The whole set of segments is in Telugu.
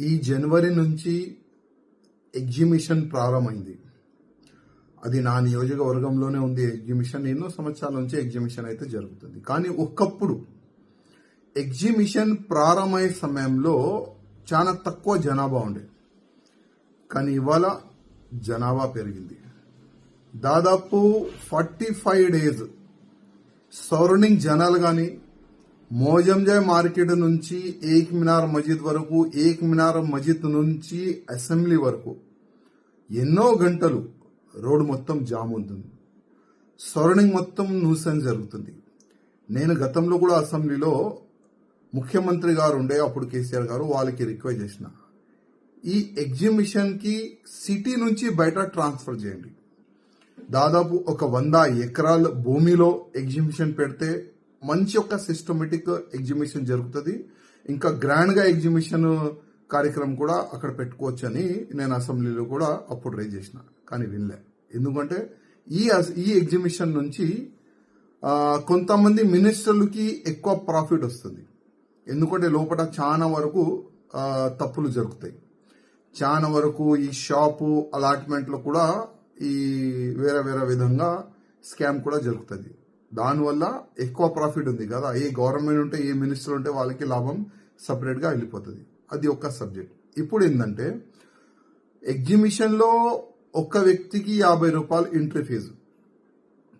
ఈ జనవరి నుంచి ఎగ్జిబిషన్ ప్రారంభమైంది. అది నా నియోజకవర్గంలోనే ఉంది. ఎగ్జిబిషన్ ఎన్నో సంవత్సరాల నుంచి ఎగ్జిబిషన్ అయితే జరుగుతుంది. కానీ ఒకప్పుడు ఎగ్జిబిషన్ ప్రారంభమయ్యే సమయంలో చాలా తక్కువ జనాభా ఉండేది కానీ ఇవాళ జనాభా పెరిగింది. దాదాపు ఫార్టీ ఫైవ్ డేస్ సరౌండింగ్ జనాలు కానీ మోజంజాయ్ మార్కెట్ నుంచి ఏక్ మినార్ మస్జిద్ వరకు ఏక్ మినార్ మస్జిద్ నుంచి అసెంబ్లీ వరకు ఎన్నో గంటలు రోడ్డు మొత్తం జామ్ ఉంటుంది సరౌండింగ్ మొత్తం న్యూసెన్స్ జరుగుతుంది. నేను గతంలో కూడా అసెంబ్లీలో ముఖ్యమంత్రి గారు ఉండే అప్పుడు కేసీఆర్ గారు వాళ్ళకి రిక్వెస్ట్ చేసిన. ఈ ఎగ్జిబిషన్కి సిటీ నుంచి బయట ట్రాన్స్ఫర్ చేయండి. దాదాపు ఒక వంద ఎకరాల భూమిలో ఎగ్జిబిషన్ పెడితే మంచి ఒక సిస్టమేటిక్ ఎగ్జిబిషన్ జరుగుతుంది. ఇంకా గ్రాండ్గా ఎగ్జిబిషన్ కార్యక్రమం కూడా అక్కడ పెట్టుకోవచ్చు అని నేను అసెంబ్లీలో కూడా అప్పుడు రైజ్ చేసిన కానీ వినలే. ఎందుకంటే ఈ అస్- ఈ ఎగ్జిబిషన్ నుంచి కొంతమంది మినిస్టర్లకి ఎక్కువ ప్రాఫిట్ వస్తుంది. ఎందుకంటే లోపల చాలా వరకు తప్పులు జరుగుతాయి. చాలా వరకు ఈ షాపు అలాట్మెంట్లో కూడా ఈ వేరే వేరే విధంగా స్కామ్ కూడా జరుగుతుంది. దానివల్ల ఎక్కువ ప్రాఫిట్ ఉంది కదా. ఏ గవర్నమెంట్ ఉంటే ఏ మినిస్టర్ ఉంటే వాళ్ళకి లాభం సపరేట్గా వెళ్ళిపోతుంది. అది ఒక సబ్జెక్ట్ ఇప్పుడు ఏంటంటే ఎగ్జిబిషన్లో ఒక వ్యక్తికి యాభై రూపాయలు ఎంట్రీ ఫీజు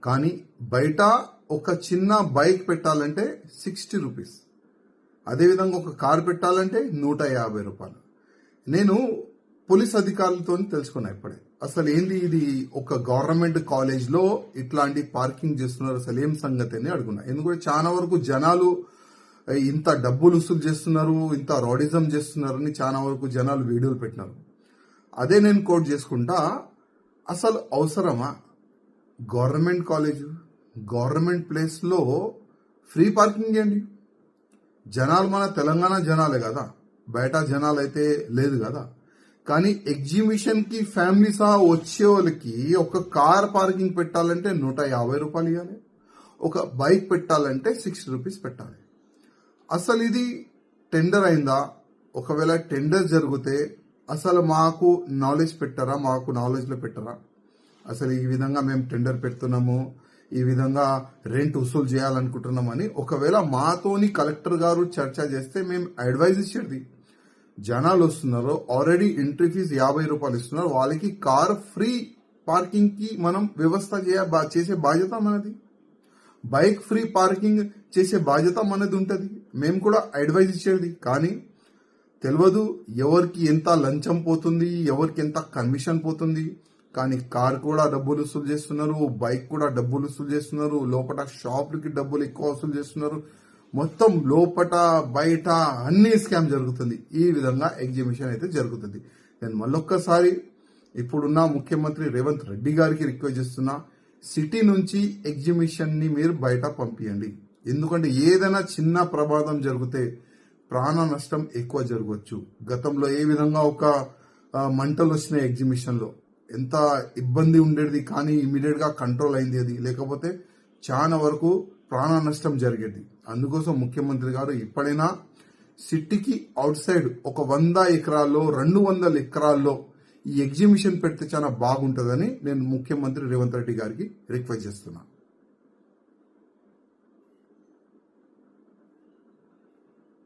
కానీ బయట ఒక చిన్న బైక్ పెట్టాలంటే సిక్స్టీ రూపీస్ అదేవిధంగా ఒక కార్ పెట్టాలంటే నూట యాభై రూపాయలు. నేను పోలీస్ అధికారులతో తెలుసుకున్నా ఇప్పుడే. అసలు ఏంది ఇది? ఒక గవర్నమెంట్ కాలేజ్లో ఇట్లాంటి పార్కింగ్ చేస్తున్నారు అసలు ఏం సంగతి అని అడుగున్నా ఎందుకంటే చాలా వరకు జనాలు ఇంత డబ్బులు వసూలు చేస్తున్నారు ఇంత రాడిజం చేస్తున్నారని చాలా వరకు జనాలు వీడియోలు పెట్టినారు. అదే నేను కోట్ చేసుకుంటా అసలు అవసరమా? గవర్నమెంట్ కాలేజ్ గవర్నమెంట్ ప్లేస్లో ఫ్రీ పార్కింగ్ ఏంటి జనాలు మన తెలంగాణ జనాలే కదా. బయట జనాలు అయితే లేదు కదా. కానీ ఎగ్జిబిషన్కి ఫ్యామిలీ సహా వచ్చే వాళ్ళకి ఒక కార్ పార్కింగ్ పెట్టాలంటే నూట యాభై రూపాయలు ఇవ్వాలి ఒక బైక్ పెట్టాలంటే సిక్స్టీ రూపీస్ పెట్టాలి. అసలు ఇది టెండర్ అయిందా? ఒకవేళ టెండర్ జరిగితే అసలు మాకు నాలెడ్జ్ పెట్టారా? మాకు నాలెడ్జ్లో పెట్టారా? అసలు ఈ విధంగా మేము టెండర్ పెడుతున్నాము ఈ విధంగా రెంట్ వసూలు చేయాలనుకుంటున్నామని ఒకవేళ మాతోని కలెక్టర్ గారు చర్చ చేస్తే మేము అడ్వైజ్ ఇచ్చేది. జనాలు వస్తున్నారు ఆల్రెడీ ఎంట్రీ ఫీజు యాభై రూపాయలు ఇస్తున్నారు వాళ్ళకి కార్ ఫ్రీ పార్కింగ్కి మనం వ్యవస్థ చేసే బాధ్యత మనది. బైక్ ఫ్రీ పార్కింగ్ చేసే బాధ్యత మనది ఉంటుంది. మేము కూడా అడ్వైజ్ ఇచ్చేది. కానీ తెలియదు ఎవరికి ఎంత లంచం పోతుంది ఎవరికి ఎంత కమిషన్ పోతుంది. కానీ కార్ కూడా డబ్బులు వసూలు చేస్తున్నారు బైక్ కూడా డబ్బులు వసూలు చేస్తున్నారు లోపల షాపులకి డబ్బులు ఎక్కువ వసూలు చేస్తున్నారు. మొత్తం లోపట బయట అన్ని స్కామ్ జరుగుతుంది. ఈ విధంగా ఎగ్జిబిషన్ అయితే జరుగుతుంది. నేను మళ్ళొక్కసారి ఇప్పుడున్న ముఖ్యమంత్రి రేవంత్ రెడ్డి గారికి రిక్వెస్ట్ చేస్తున్నా సిటీ నుంచి ఎగ్జిబిషన్ని మీరు బయట పంపించండి ఎందుకంటే ఏదైనా చిన్న ప్రమాదం జరిగితే ప్రాణ నష్టం ఎక్కువ జరగవచ్చు. గతంలో ఏ విధంగా ఒక మంటలు వచ్చినాయి ఎగ్జిబిషన్లో. ఎంత ఇబ్బంది ఉండేది కానీ ఇమీడియట్గా కంట్రోల్ అయింది అది. లేకపోతే చాలా వరకు ప్రాణ నష్టం జరిగేది. అందుకోసం ముఖ్యమంత్రి గారు ఇప్పుడైనా సిటీకి అవుట్ సైడ్ ఒక వంద ఎకరాల్లో రెండు వందల ఎకరాల్లో ఈ ఎగ్జిబిషన్ పెడితే చాలా బాగుంటుందని నేను ముఖ్యమంత్రి రేవంత్ రెడ్డి గారికి రిక్వెస్ట్ చేస్తున్నాను